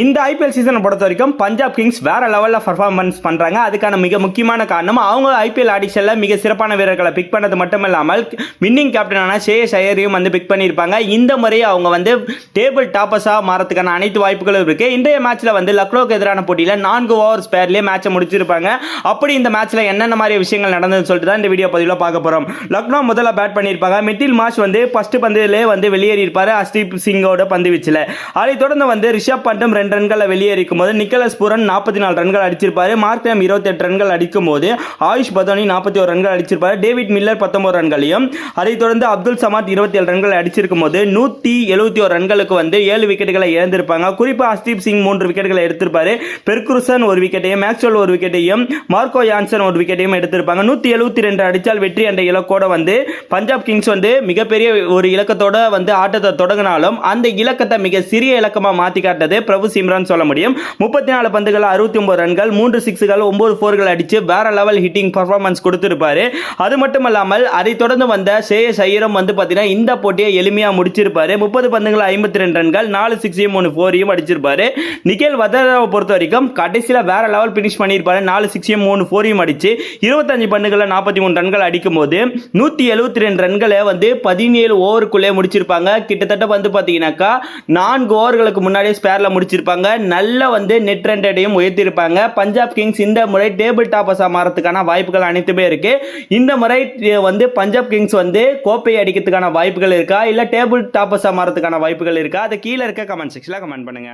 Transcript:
இந்த ஐபிஎல் சீசனை பொறுத்த வரைக்கும் பஞ்சாப் கிங்ஸ் வேற லெவலில் பர்ஃபார்மன்ஸ் பண்ணுறாங்க அதுக்கான மிக முக்கியமான காரணம் அவங்க ஐபிஎல் ஆடிஷனில் மிக சிறப்பான வீரர்களை பிக் பண்ணது மட்டும் இல்லாமல் வின்னிங் கேப்டனான ஷேயஸ் ஐயரையும் வந்து பிக் பண்ணியிருப்பாங்க. இந்த முறை அவங்க வந்து டேபிள் டாப்பர்ஸாக மாறதுக்கான அனைத்து வாய்ப்புகளும் இருக்குது இன்றைய மேட்ச்சில் வந்து லக்னோக்கு எதிரான போட்டியில் நான்கு ஓவர் ஸ்பேர்லேயே மேட்சை முடிச்சிருப்பாங்க. அப்படி இந்த மேட்ச்சில் என்னென்ன மாதிரி விஷயங்கள் நடந்ததுன்னு சொல்லிட்டு தான் இந்த வீடியோ பதிவில் பார்க்க போகிறோம் லக்னோ முதல்ல பேட் பண்ணியிருப்பாங்க. மிட்டில் மாஷ் வந்து ஃபஸ்ட்டு பந்துலேயே வந்து வெளியேறியிருப்பார் அஸ்தீப் சிங்கோட பந்து வீச்சில். அதைத் தொடர்ந்து வந்து ரிஷப் பண்டும் ரெண்டு ரன்களை வெளியேறிக்கும் போது நிக்கலஸ் பூரன் நாற்பத்தி நாலு ரன்கள் அடிச்சிருப்பாரு. மார்க்ரம் இருபத்தெட்டு ரன்கள் அடிக்கும் போது ஆயுஷ் பதோனி நாற்பத்தி ஒரு ரன்கள் அடிச்சிருப்பாரு. டேவிட் மில்லர் பத்தொன்பது ரன்களையும் அதைத் தொடர்ந்து அப்துல் சமாத் இருபத்தி ஏழு ரன்கள் அடிச்சிருக்கும் போது நூற்றி எழுபத்தி ஒரு ரன்களுக்கு வந்து ஏழு விக்கெட்டுகளை இழந்திருப்பாங்க. குறிப்பாக ஹஸ்தீப் சிங் மூன்று விக்கெட்டுகளை எடுத்திருப்பாரு. பெர்குருசன் ஒரு விக்கெட்டையும் மேக்ஸ்வெல் ஒரு விக்கெட்டையும் மார்க்கோ யான்சன் ஒரு விக்கெட்டையும் எடுத்திருப்பாங்க. நூற்றி எழுபத்தி ரெண்டு அடித்தால் வெற்றி என்ற இலக்கோட வந்து பஞ்சாப் கிங்ஸ் வந்து மிகப்பெரிய ஒரு இலக்கத்தோட வந்து ஆட்டத்தை தொடங்கினாலும் அந்த இலக்கத்தை மிக சிறிய இலக்கமாக மாற்றி காட்டது பிரபு சிம்ரான் சொல்ல முடியும். முப்பத்தி நாலு பந்துகள் அறுபத்தி ஒன்பது ரன்கள் மூன்று சிக்ஸுகள் ஒன்பது ஃபோர்கள் அடித்து வேற லெவல் ஹிட்டிங் பர்ஃபார்மன்ஸ் கொடுத்திருப்பாரு. அது மட்டும் இல்லாமல் அதை தொடர்ந்து வந்த ஷேயஸ் ஐயரும் வந்து பார்த்தீங்கன்னா இந்த போட்டியை எளிமையாக முடிச்சிருப்பாரு. முப்பது பந்துகள் ஐம்பத்தி ரெண்டு ரன்கள் நாலு சிக்ஸையும் மூணு ஃபோரையும் அடிச்சிருப்பாரு. நிக்கேல் வதராவை பொறுத்த வரைக்கும் கடைசியில் வேற லெவல் ஃபினிஷ் பண்ணியிருப்பாரு. நாலு சிக்ஸையும் மூணு ஃபோரையும் அடிச்சு இருபத்தஞ்சு பந்துகளில் நாற்பத்தி மூணு ரன்கள் அடிக்கும் போது நூற்றி எழுபத்தி ரெண்டு ரன்களை வந்து பதினேழு ஓவருக்குள்ளே முடிச்சிருப்பாங்க. கிட்டத்தட்ட வந்து பார்த்தீங்கன்னாக்கா நான்கு ஓவர்களுக்கு முன்னாடியே ஸ்பேரில் முடிச்சு வச்சிருப்பாங்க. நல்ல வந்து நெட் ரன்டையும் உயர்த்தியிருப்பாங்க. பஞ்சாப் கிங்ஸ் இந்த முறை டேபிள் டாப்பர்ஸாக மாறதுக்கான வாய்ப்புகள் அனைத்துமே இருக்கு. இந்த முறை வந்து பஞ்சாப் கிங்ஸ் வந்து கோப்பையை அடிக்கிறதுக்கான வாய்ப்புகள் இருக்கா? இல்லை டேபிள் டாப்பர்ஸாக மாறதுக்கான வாய்ப்புகள் இருக்கா? அதை கீழே இருக்க கமெண்ட் செக்ஷனில் கமெண்ட் பண்ணுங்க.